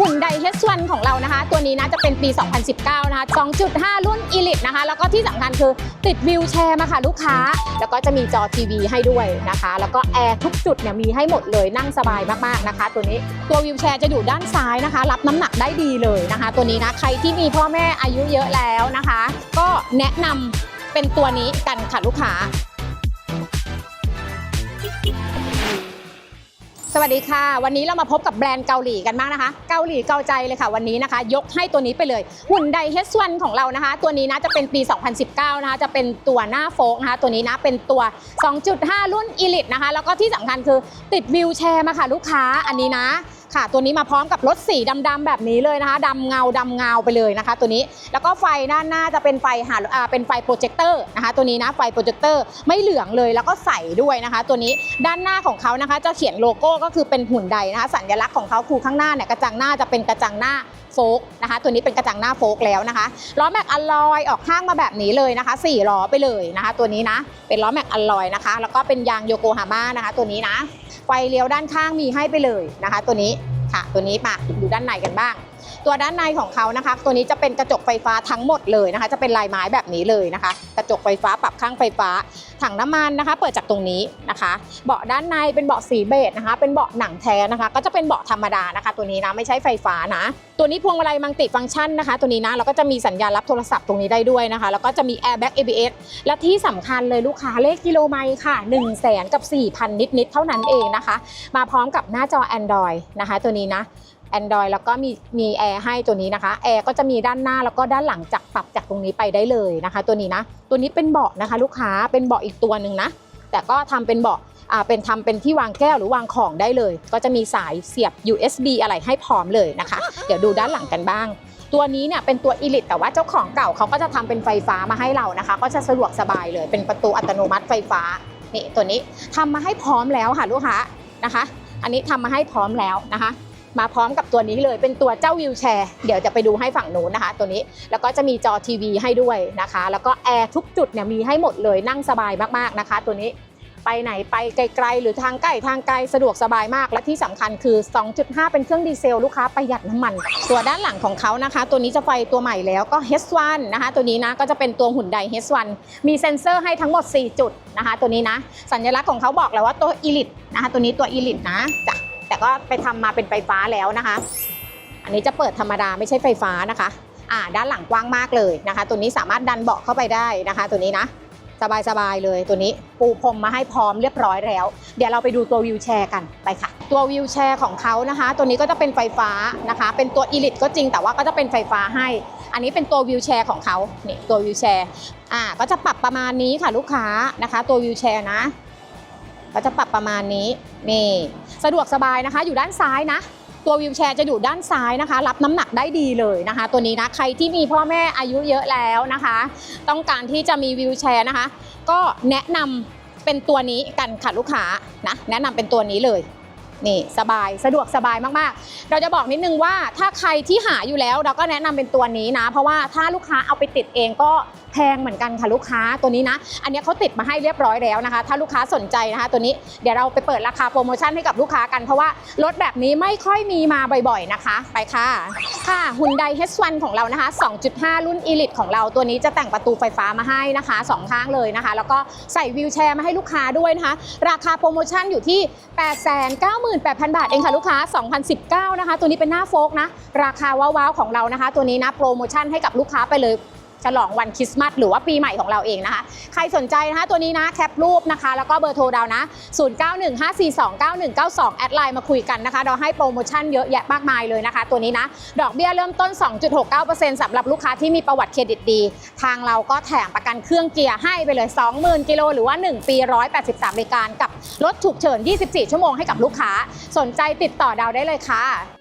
หุ่นไดเฮสวันของเรานะคะ ตัวนี้นะจะเป็นปี 2019 นะคะ 2.5 รุ่น Elite นะคะ แล้วก็ที่สำคัญคือติดวิวแชร์มาค่ะลูกค้า แล้วก็จะมีจอทีวีให้ด้วยนะคะ แล้วก็แอร์ทุกจุดเนี่ยมีให้หมดเลยนั่งสบายมากๆนะคะ ตัวนี้ตัววิวแชร์จะอยู่ด้านซ้ายนะคะ รับน้ำหนักได้ดีเลยนะคะ ตัวนี้นะใครที่มีพ่อแม่อายุเยอะแล้วนะคะ ก็แนะนำเป็นตัวนี้กันค่ะลูกค้า สวัสดีค่ะ วันนี้เรามาพบกับแบรนด์เกาหลีกันมากนะคะ เกาหลีเกาใจเลยค่ะวันนี้นะคะ ยกให้ตัวนี้ไปเลยหุ่นไดเฮสวันของเรานะคะ ตัวนี้นะจะเป็นปี 2019 นะคะ จะเป็นตัวหน้าโฟกนะคะ ตัวนี้นะเป็นตัว 2.5 รุ่นอีลิทนะคะ แล้วก็ที่สำคัญคือติดวิวแชร์มาค่ะลูกค้าอันนี้นะ ค่ะ ตัวนี้มาพร้อมกับรถสีดำๆแบบนี้เลยนะคะดำเงาดำเงาไปเลยนะคะ ตัวนี้แล้วก็ไฟด้านหน้าจะเป็นไฟหาเป็นไฟโปรเจคเตอร์นะคะตัวนี้นะไฟโปรเจคเตอร์ไม่เหลืองเลยแล้วก็ใสด้วยนะคะ ตัวนี้ด้านหน้าของเขานะคะ จะเขียนโลโก้ก็คือเป็นหุ่นใดนะคะ สัญลักษณ์ของเขาคือข้างหน้าเนี่ยกระจังหน้าจะเป็นกระจังหน้าโฟกนะคะ ตัวนี้เป็นกระจังหน้าโฟกแล้วนะคะล้อแม็กอลลอยออกข้างมาแบบนี้เลยนะคะสี่ล้อไปเลยนะคะ ตัวนี้นะเป็นล้อแม็กอลลอยนะคะ แล้วก็เป็นยางโยโกฮาม่านะคะ ตัวนี้นะไฟเลี้ยวด้านข้างมีให้ไปเลยนะคะ ตัวนี้ ค่ะ ตัวนี้มาดูด้านในกันบ้าง ตัวด้านในของเขานะคะ ตัวนี้จะเป็นกระจกไฟฟ้าทั้งหมดเลยนะคะ จะเป็นลายไม้แบบนี้เลยนะคะ กระจกไฟฟ้าปรับข้างไฟฟ้า ถังน้ำมันนะคะ เปิดจากตรงนี้นะคะ เบาะด้านในเป็นเบาะสีเบจนะคะ เป็นเบาะหนังแท้นะคะ ก็จะเป็นเบาะธรรมดานะคะ ตัวนี้นะไม่ใช่ไฟฟ้านะ ตัวนี้พวงมาลัยมัลติฟังก์ชันนะคะ ตัวนี้นะแล้วก็จะมีสัญญาณรับโทรศัพท์ตรงนี้ได้ด้วยนะคะ แล้วก็จะมี airbag ABS และที่สำคัญเลยลูกค้าเลขกิโลไมล์ค่ะ1 0 0 0 0แสนกับ4,000 นิดๆเท่านั้นเองนะคะ มาพร้อมกับหน้าจอ Android นะคะ ตัวนี้นะ Android แล้วก็มีมีแอร์ให้ตัวนี้นะคะแอร์ก็จะมีด้านหน้าแล้วก็ด้านหลังจากปรับจากตรงนี้ไปได้เลยนะคะ ตัวนี้นะตัวนี้เป็นเบาะนะคะ ลูกค้าเป็นเบาะอีกตัวหนึ่งนะ แต่ก็ทำเป็นเบาะอ่าเป็นทำเป็นที่วางแก้วหรือวางของได้เลย ก็จะมีสายเสียบ USB อะไรให้พร้อมเลยนะคะ เดี๋ยวดูด้านหลังกันบ้าง ตัวนี้เนี่ยเป็นตัว Elite แต่ว่าเจ้าของเก่าเขาก็จะทำเป็นไฟฟ้ามาให้เรานะคะ ก็จะสะดวกสบายเลย เป็นประตูอัตโนมัติไฟฟ้านี่ตัวนี้ทำมาให้พร้อมแล้วค่ะลูกค้านะคะ อันนี้ทำมาให้พร้อมแล้วนะคะ มาพร้อมกับตัวนี้เลยเป็นตัวเจ้าวิวแชร์เดี๋ยวจะไปดูให้ฝั่งนู้นนะคะ ตัวนี้แล้วก็จะมีจอทีวีให้ด้วยนะคะ แล้วก็แอร์ทุกจุดเนี่ยมีให้หมดเลยนั่งสบายมากๆนะคะ ตัวนี้ไปไหนไปไกลๆ หรือทางใกล้ทางไกลสะดวกสบายมาก และที่สำคัญคือ 2.5 เป็นเครื่องดีเซลลูกค้าประหยัดน้ำมัน ตัวด้านหลังของเขานะคะ ตัวนี้จะไฟตัวใหม่แล้วก็ H1 นะคะ ตัวนี้นะก็จะเป็นตัวหุ่นใด H1 มีเซ็นเซอร์ให้ทั้งหมด 4 จุดนะคะ ตัวนี้นะ สัญลักษณ์ของเขาบอกแล้วว่าตัว Elite นะคะ ตัวนี้ตัว Elite นะจ้ะ แต่ก็ไปทำมาเป็นไฟฟ้าแล้วนะคะ อันนี้จะเปิดธรรมดาไม่ใช่ไฟฟ้านะคะอ่าด้านหลังกว้างมากเลยนะคะ ตัวนี้สามารถดันเบาะเข้าไปได้นะคะ ตัวนี้นะสบายๆเลยตัวนี้ปูพรมมาให้พร้อมเรียบร้อยแล้ว เดี๋ยวเราไปดูตัววิวแชร์กันไปค่ะ ตัววิวแชร์ของเขานะคะ ตัวนี้ก็จะเป็นไฟฟ้านะคะ เป็นตัว Elite ก็จริงแต่ว่าก็จะเป็นไฟฟ้าให้ อันนี้เป็นตัววิวแชร์ของเขานี่ตัววิวแชร์อ่าก็จะปรับประมาณนี้ค่ะลูกค้านะคะ ตัววิวแชร์นะ ก็จะปรับประมาณนี้นี่สะดวกสบายนะคะ อยู่ด้านซ้ายนะ ตัววิวแชร์จะอยู่ด้านซ้ายนะคะ รับน้ำหนักได้ดีเลยนะคะ ตัวนี้นะใครที่มีพ่อแม่อายุเยอะแล้วนะคะ ต้องการที่จะมีวิวแชร์นะคะ ก็แนะนำเป็นตัวนี้กันค่ะลูกค้านะแนะนำเป็นตัวนี้เลย นี่สบายสะดวกสบายมากๆ เราจะบอกนิดนึงว่าถ้าใครที่หาอยู่แล้วเราก็แนะนำเป็นตัวนี้นะ เพราะว่าถ้าลูกค้าเอาไปติดเองก็แพงเหมือนกันค่ะลูกค้าตัวนี้นะ อันนี้เขาติดมาให้เรียบร้อยแล้วนะคะ ถ้าลูกค้าสนใจนะคะ ตัวนี้เดี๋ยวเราไปเปิดราคาโปรโมชั่นให้กับลูกค้ากันเพราะว่ารถแบบนี้ไม่ค่อยมีมาบ่อยๆนะคะ ไปค่ะค่ะฮุนได H1 ของเรานะคะ 2.5 รุ่น Elite ของเราตัวนี้จะแต่งประตูไฟฟ้ามาให้นะคะสองข้างเลยนะคะ แล้วก็ใส่วิวแชร์มาให้ลูกค้าด้วยนะคะ ราคาโปรโมชั่นอยู่ที่28,000 บาทเองค่ะลูกค้า 2019 นะคะ ตัวนี้เป็นหน้าโฟกนะ ราคาว้าวๆของเรานะคะ ตัวนี้นะโปรโมชั่นให้กับลูกค้าไปเลย ฉลองวันคริสต์มาสหรือว่าปีใหม่ของเราเองนะคะ ใครสนใจนะคะตัวนี้นะแคปรูปนะคะ แล้วก็เบอร์โทรดาวนะ 0915429192 แอดไลน์มาคุยกันนะคะ เราให้โปรโมชั่นเยอะแยะมากมายเลยนะคะ ตัวนี้นะ ดอกเบี้ยเริ่มต้น 2.69%สำหรับลูกค้าที่มีประวัติเครดิตดี ทางเราก็แถมประกันเครื่องเกียร์ให้ไปเลย 20,000 กิโลหรือว่า 1 ปี 183บริการกับรถฉุกเฉิน 24 ชั่วโมงให้กับลูกค้า สนใจติดต่อดาวได้เลยค่ะ